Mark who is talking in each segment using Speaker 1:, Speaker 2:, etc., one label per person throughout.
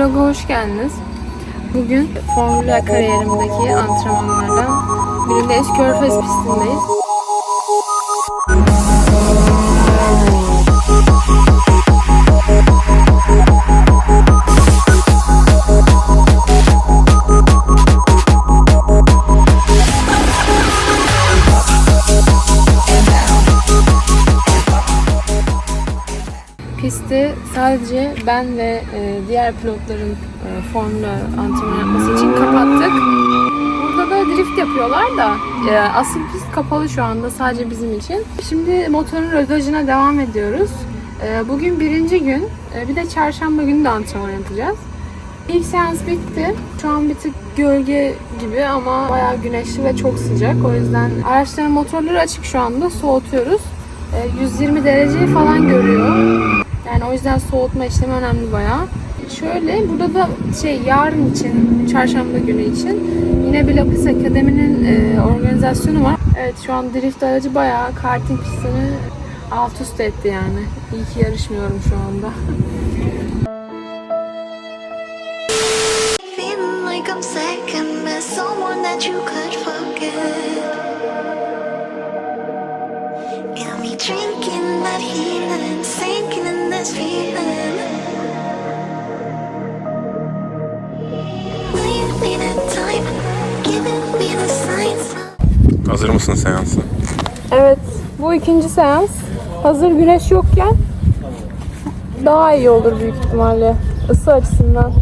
Speaker 1: Vlog'a hoş geldiniz. Bugün Formula kariyerimdeki antrenmanlardan birindeyiz. Körfez pistindeyiz. Ben ve e, diğer pilotların e, formula antrenman yapması için kapattık. Burada da drift yapıyorlar da e, asıl pist kapalı şu anda sadece bizim için. Şimdi motorun rötajına devam ediyoruz. Bugün birinci gün. Bir de çarşamba günü de antrenman yapacağız. İlk seans bitti. Şu an bir tık gölge gibi ama bayağı güneşli ve çok sıcak. O yüzden araçların motorları açık şu anda. Soğutuyoruz. E, 120 dereceyi falan görüyor. Yani o yüzden soğutma işlemi önemli bayağı. Şöyle burada da şey yarın için, çarşamba günü için yine bir Lapis Akademi'nin e, organizasyonu var. Evet şu an drift aracı bayağı karting pistini alt üst etti yani. İyi ki yarışmıyorum şu anda.
Speaker 2: Drinking that healing,
Speaker 3: Hazır mısın seansa?
Speaker 1: Evet, bu ikinci seans. Hazır güneş yokken daha iyi olur büyük ihtimalle ısı açısından.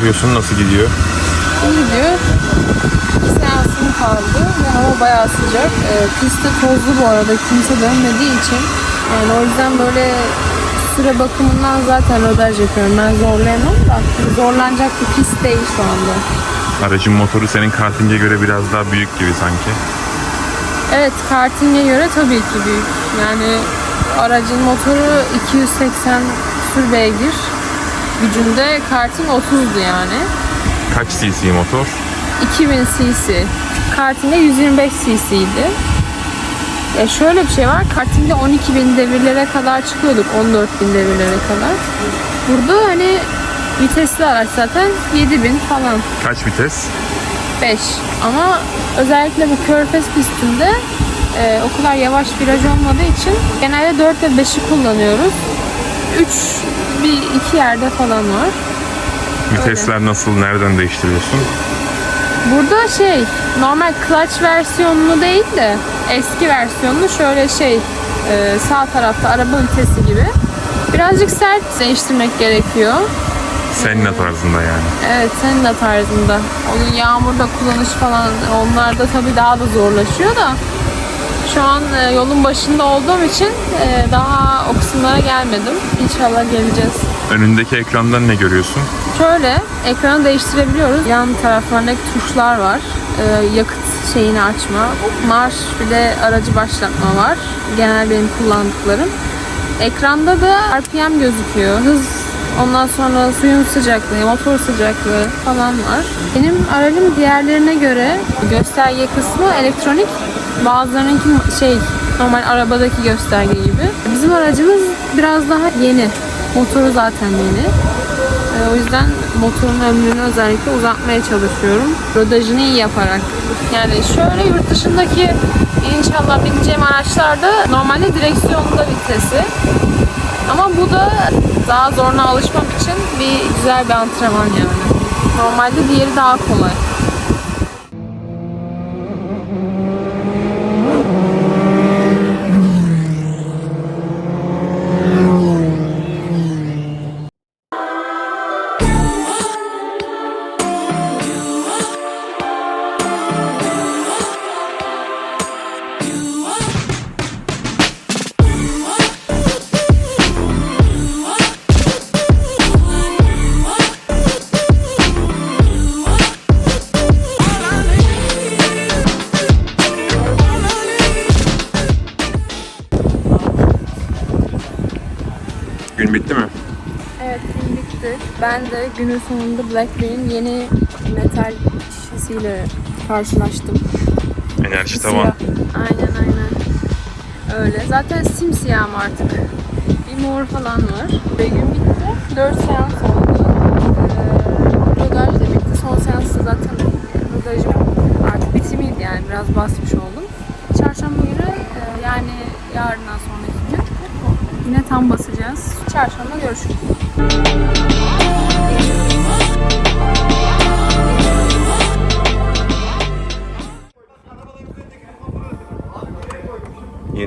Speaker 3: Yapıyorsun? Nasıl gidiyor?
Speaker 1: İyi gidiyor. Bir seansım kaldı ve hava bayağı sıcak. Ee, pist de tozlu bu arada kimse dönmediği için. Yani o yüzden böyle süre bakımından zaten rodaj yapıyorum. Ben zorlayamam da zorlanacak bir pist değil şu anda.
Speaker 3: Aracın motoru senin karting'e göre biraz daha büyük gibi sanki.
Speaker 1: Evet karting'e göre tabii ki büyük. Yani aracın motoru 280 sür beygir gücünde karting 30'du yani.
Speaker 3: Kaç cc motor?
Speaker 1: 2000 cc. Karting'de 125 cc'ydi. Ya şöyle bir şey var. Karting'de 12.000 devirlere kadar çıkıyorduk. 14.000 devirlere kadar. Burada hani vitesli araç zaten 7000 falan.
Speaker 3: Kaç vites?
Speaker 1: 5. Ama özellikle bu Körfez pistinde e, o kadar yavaş viraj olmadığı için genelde 4 ve 5'i kullanıyoruz. 3 bir iki yerde falan var.
Speaker 3: Vitesler nasıl? Nereden değiştiriyorsun?
Speaker 1: Burada şey normal clutch versiyonunu değil de eski versiyonunu şöyle şey e, sağ tarafta araba vitesi gibi birazcık sert değiştirmek gerekiyor.
Speaker 3: Senna tarzında yani.
Speaker 1: Evet senin de tarzında. Onun yağmurda kullanış falan onlarda tabii daha da zorlaşıyor da Şu an e, yolun başında olduğum için e, daha o kısımlara gelmedim. İnşallah geleceğiz.
Speaker 3: Önündeki ekrandan ne görüyorsun?
Speaker 1: Şöyle ekranı değiştirebiliyoruz. Yan taraflarındaki tuşlar var. Ee, yakıt şeyini açma. Marş bir de aracı başlatma var. Genel benim kullandıklarım. Ekranda da RPM gözüküyor. Hız ondan sonra suyun sıcaklığı, motor sıcaklığı falan var. Benim aracım diğerlerine göre gösterge kısmı elektronik. Bazılarınınki şey normal arabadaki gösterge gibi. Bizim aracımız biraz daha yeni. Motoru zaten yeni. Ee, o yüzden motorun ömrünü özellikle uzatmaya çalışıyorum. Rodajını iyi yaparak. Yani şöyle yurt dışındaki inşallah bineceğim araçlarda normalde direksiyonda vitesi. Ama bu da daha zoruna alışmam için bir güzel bir antrenman yani. Normalde diğeri daha kolay.
Speaker 3: Gün bitti mi?
Speaker 1: Evet gün bitti. Ben de günün sonunda Blackbeard'in yeni metal şişesiyle karşılaştım.
Speaker 3: Enerji
Speaker 1: Siyah.
Speaker 3: tavan.
Speaker 1: Aynen aynen. Öyle. Zaten simsiyahım artık. Bir mor falan var. Ve gün bitti. 4 seans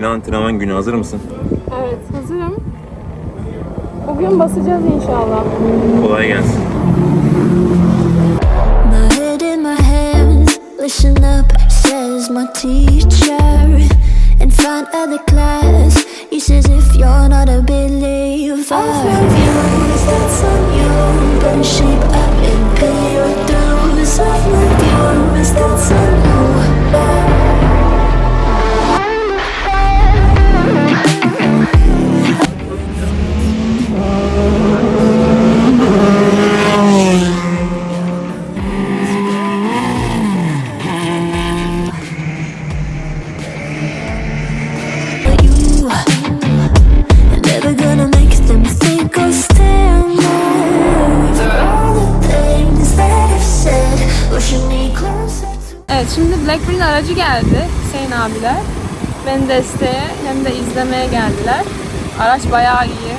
Speaker 3: Yeni antrenman günü hazır mısın?
Speaker 1: Evet hazırım. Bugün basacağız inşallah.
Speaker 3: Kolay gelsin.
Speaker 2: My head in my hands, listen up, says my teacher. In front of the class, he says if you're not a believer, I've you, that's on you. Better shape up and pay your dues. I've you, that's on you.
Speaker 1: Abiler. Beni desteğe hem de izlemeye geldiler. Araç bayağı iyi.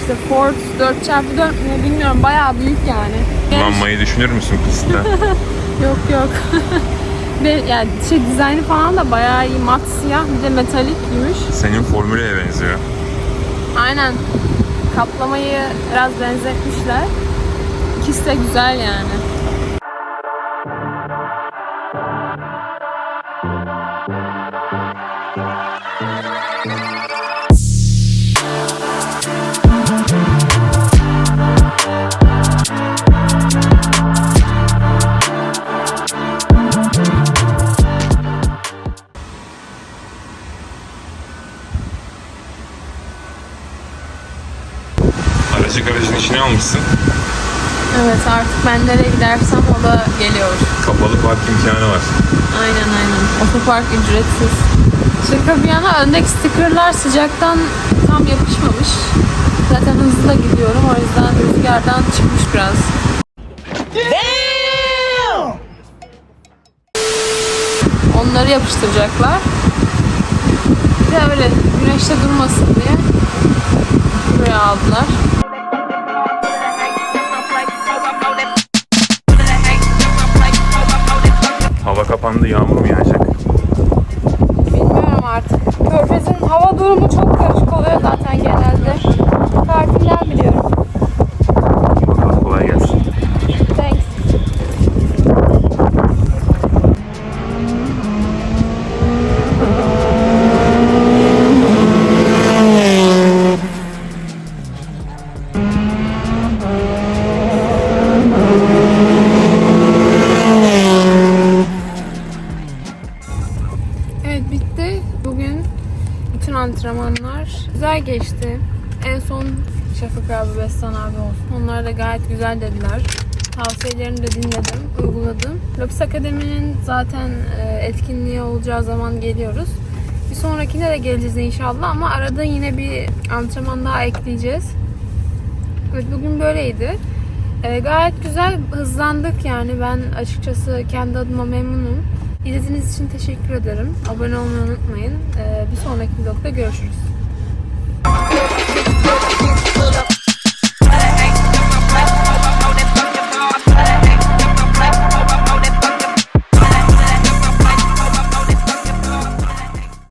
Speaker 1: İşte Ford 4x4 mü bilmiyorum bayağı büyük yani.
Speaker 3: Kullanmayı düşünür müsün pistte?
Speaker 1: Yok yok. Ve yani şey dizaynı falan da bayağı iyi. Mat siyah bir de metalik gümüş.
Speaker 3: Senin formüleye benziyor.
Speaker 1: Aynen. Kaplamayı biraz benzetmişler. İkisi de güzel yani.
Speaker 3: Almışsın.
Speaker 1: Evet artık ben nereye gidersem o da geliyor.
Speaker 3: Kapalı park imkanı var.
Speaker 1: Aynen aynen. Otopark ücretsiz. Şaka bir yana öndeki stickerlar sıcaktan tam yapışmamış. Zaten hızlı da gidiyorum o yüzden rüzgardan çıkmış biraz. Onları yapıştıracaklar. Bir de öyle güneşte durmasın diye buraya aldılar.
Speaker 3: Kapandı yağmur mu yağacak?
Speaker 1: Bilmiyorum artık. Körfez'in hava durumu çok karışık oluyor zaten genelde. En son Şafak abi, Bestan abi olsun. Onlar da gayet güzel dediler. Tavsiyelerini de dinledim, uyguladım. Lopes Akademi'nin zaten e, etkinliği olacağı zaman geliyoruz. Bir sonrakine de geleceğiz inşallah ama arada yine bir antrenman daha ekleyeceğiz. Evet bugün böyleydi. E, gayet güzel hızlandık yani ben açıkçası kendi adıma memnunum. İzlediğiniz için teşekkür ederim. Abone olmayı unutmayın. E, bir sonraki vlogda görüşürüz. Get full up.